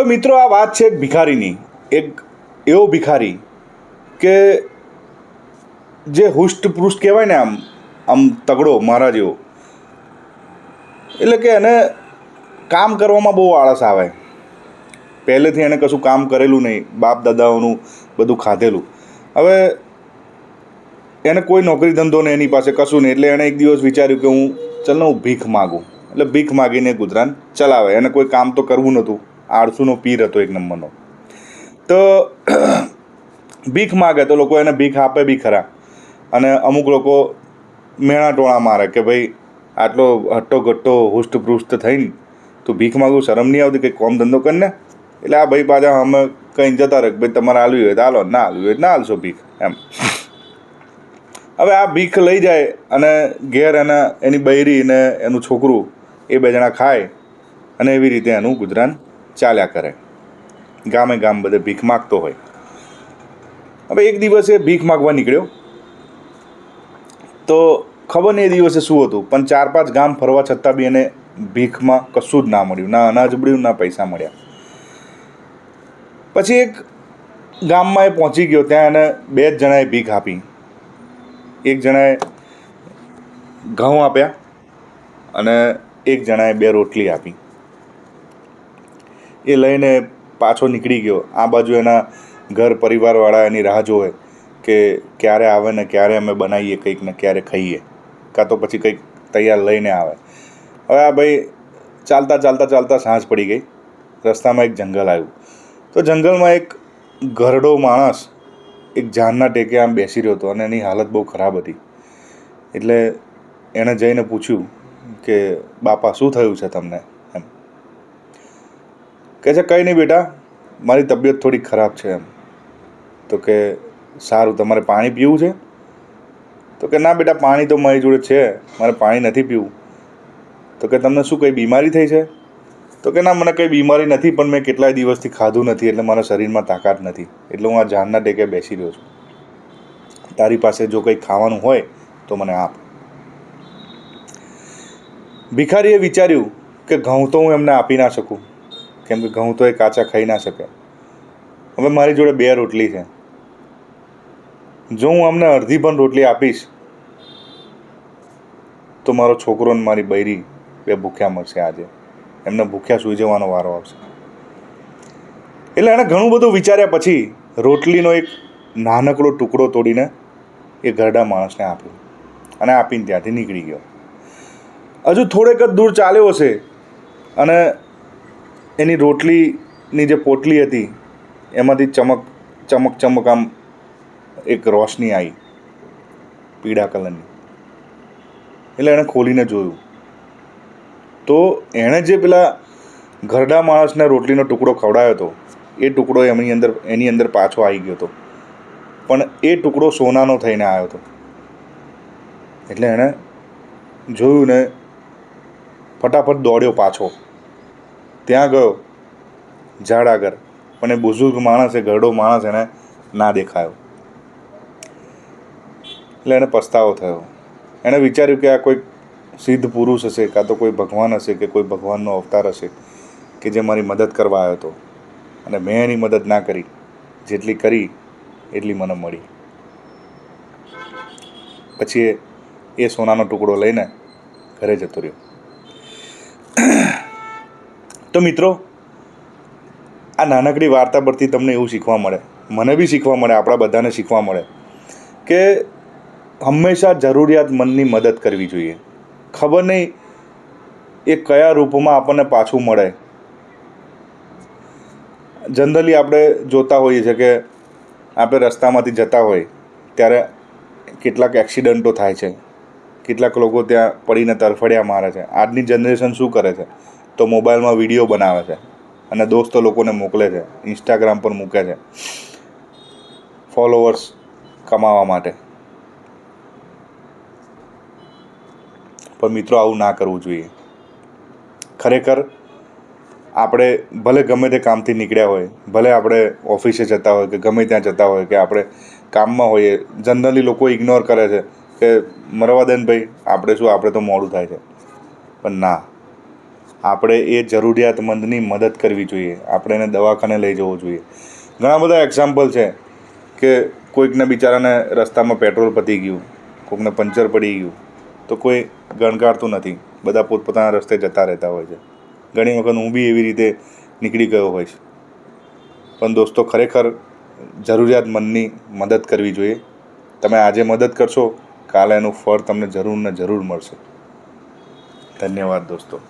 તો મિત્રો આ વાત છે એક ભિખારીની, એક એવો ભિખારી કે જે હુષ્ટપૃષ્ટ કહેવાય ને આમ આમ તગડો, મારા જેવો. એટલે કે એને કામ કરવામાં બહુ આળસ આવે. પહેલેથી એણે કશું કામ કરેલું નહીં, બાપ દાદાઓનું બધું ખાધેલું. હવે એને કોઈ નોકરી ધંધો નહીં એની પાસે કશું નહીં, એટલે એણે એક દિવસ વિચાર્યું કે હું, ચાલ હું ભીખ માગું. એટલે ભીખ માગીને ગુજરાન ચલાવે, એને કોઈ કામ તો કરવું નહોતું. આળસુનો પીર હતો એક નંબરનો. તો ભીખ માગે તો લોકો એને ભીખ આપે બી ખરા. અને અમુક લોકો મેણા ટોળા મારે કે ભાઈ આટલો હટ્ટો ઘટ્ટો હુષ્ટપૃષ્ટ થઈને તું ભીખ માગું, શરમ નહીં આવતી, કંઈ કોમ ધંધો કરીને એટલે આ ભાઈ પાછા અમે કંઈ જતા રહે ભાઈ તમારે આલવી હોય તો હાલો ના આલવી હોય ના હાલશો ભીખ, એમ. હવે આ ભીખ લઈ જાય અને ઘેર એના, એની બૈરી ને એનું છોકરું એ બે જણા ખાય અને એવી રીતે એનું ગુજરાન ચાલ્યા કરે. ગામે ગામ બધે ભીખ માગતો હોય. હવે એક દિવસે ભીખ માગવા નીકળ્યો. તો ખબર નહીં એ દિવસે શું હતું, પણ ચાર પાંચ ગામ ફરવા છતાં બી એને ભીખમાં કશું જ ના મળ્યું, ના અનાજ મળ્યું, ના પૈસા મળ્યા. પછી એક ગામમાં એ પહોંચી ગયો, ત્યાં એને બે જ જણાએ ભીખ આપી. એક જણાએ ઘઉં આપ્યા અને એક જણાએ બે રોટલી આપી. એ લઈને પાછો નીકળી ગયો. આ બાજુ એના ઘર પરિવારવાળા એની રાહ જોવે કે ક્યારે આવે ને ક્યારે અમે બનાવીએ કંઈક ને ક્યારે ખાઈએ. કાં તો પછી કંઈક તૈયાર લઈને આવે. હવે આ ભાઈ ચાલતા ચાલતા ચાલતા સાંજ પડી ગઈ. રસ્તામાં એક જંગલ આવ્યું. તો જંગલમાં એક ઘરડો માણસ એક જાનના ટેકે આમ બેસી રહ્યો હતો અને એની હાલત બહુ ખરાબ હતી. એટલે એણે જઈને પૂછ્યું કે, બાપા, શું થયું છે તમને? કહે છે, કંઈ નહીં બેટા, મારી તબિયત થોડી ખરાબ છે એમ. તો કે, સારું, તમારે પાણી પીવું છે? તો કે, ના બેટા, પાણી તો મારી જોડે છે, મારે પાણી નથી પીવું. તો કે, તમને શું કંઈ બીમારી થઈ છે? તો કે, ના, મને કંઈ બીમારી નથી, પણ મેં કેટલાય દિવસથી ખાધું નથી, એટલે મારા શરીરમાં તાકાત નથી, એટલે હું આ જાનના ટેકે બેસી રહ્યો છું. તારી પાસે જો કંઈ ખાવાનું હોય, તો મને આપ. ભિખારીએ વિચાર્યું કે, ઘઉં તો હું એમને આપી ના શકું. કેમ કે ઘઉં તો એ કાચા ખાઈ ના શકે. હવે મારી જોડે બે રોટલી છે. જો હું અમને અડધી પણ રોટલી આપીશ, તો મારો છોકરો ને મારી બૈરી બે ભૂખ્યા મળશે આજે. એમને ભૂખ્યા સૂઈ જવાનો વારો આવશે. એટલે એણે ઘણું બધું વિચાર્યા પછી રોટલીનો એક નાનકડો ટુકડો તોડીને એ ઘરડા માણસને આપ્યો અને આપીને ત્યાંથી નીકળી ગયો. હજુ થોડેક જ દૂર ચાલ્યો હશે અને એની રોટલીની જે પોટલી હતી, એમાંથી ચમક ચમક ચમક આમ એક રોશની આવી પીળા કલરની. એટલે એણે ખોલીને જોયું. તો એણે જે પેલા ઘરડા માણસને રોટલીનો ટુકડો ખવડાવ્યો હતો, એ ટુકડો એમની અંદર, એની અંદર પાછો આવી ગયો હતો. પણ એ ટુકડો સોનાનો થઈને આવ્યો હતો. એટલે એણે જોયું ને ફટાફટ દોડ્યો પાછો. ત્યાં ગયો ઝાડ આગળ પણ એ બુઝુર્ગ માણસ, એ ઘરડો માણસ એને ના દેખાયો. એટલે એને પસ્તાવો થયો. એણે વિચાર્યું કે આ કોઈક સિદ્ધ પુરુષ હશે, કાં તો કોઈ ભગવાન હશે, કે કોઈ ભગવાનનો અવતાર હશે, કે જે મારી મદદ કરવા આવ્યો હતો. અને મેં એની મદદ ના કરી. જેટલી કરી, એટલી મને મળી. પછી એ સોનાનો ટુકડો લઈને ઘરે જતો રહ્યો. તો મિત્રો, આ નાનકડી વાર્તા પરથી તમને એવું શીખવા મળે, મને બી શીખવા મળે, આપણા બધાને શીખવા મળે, કે હંમેશા જરૂરિયાતમંદની મદદ કરવી જોઈએ. ખબર નહીં એ કયા રૂપમાં આપણને પાછું મળે. જનરલી આપણે જોતા હોઈએ છીએ કે આપણે રસ્તામાંથી જતા હોય, ત્યારે કેટલાક એક્સિડન્ટો થાય છે. કેટલાક લોકો ત્યાં પડીને તરફડિયા મારે છે. આજની જનરેશન શું કરે છે? તો મોબાઈલમાં વીડિયો બનાવે છે અને દોસ્તો લોકોને મોકલે છે ઇન્સ્ટાગ્રામ પર મૂકે છે ફોલોવર્સ કમાવા માટે. પણ મિત્રો, આવું ના કરવું જોઈએ. ખરેખર આપણે ભલે ગમે તે કામથી નીકળ્યા હોય, ભલે આપણે ઓફિસે જતા હોય કે ગમે ત્યાં જતા હોય કે આપણે કામમાં હોઈએ, જનરલી લોકો ઇગ્નોર કરે છે કે, મરવા દેન ભાઈ, આપણે શું, આપણે તો મોડું થાય છે. પણ ના. આપણે એ જરૂરિયાતમંદની મદદ કરવી જોઈએ. આપણે એને દવાખાને લઈ જવો જોઈએ. ઘણા બધા એક્ઝામ્પલ છે કે કોઈકને બિચારાને રસ્તામાં પેટ્રોલ પતી ગયું કોઈકને પંચર પડી ગયું, તો કોઈ ગણકારતું નથી. બધા પોતપોતાના રસ્તે જતા રહેતા હોય છે. ઘણી વખત હું બી એવી રીતે નીકળી ગયો હોઈશ. પણ દોસ્તો, ખરેખર જરૂરિયાતમંદની મદદ કરવી જોઈએ. તમે આજે મદદ કરશો, કાલે એનું ફળ તમને જરૂર ને જરૂર મળશે. ધન્યવાદ દોસ્તો.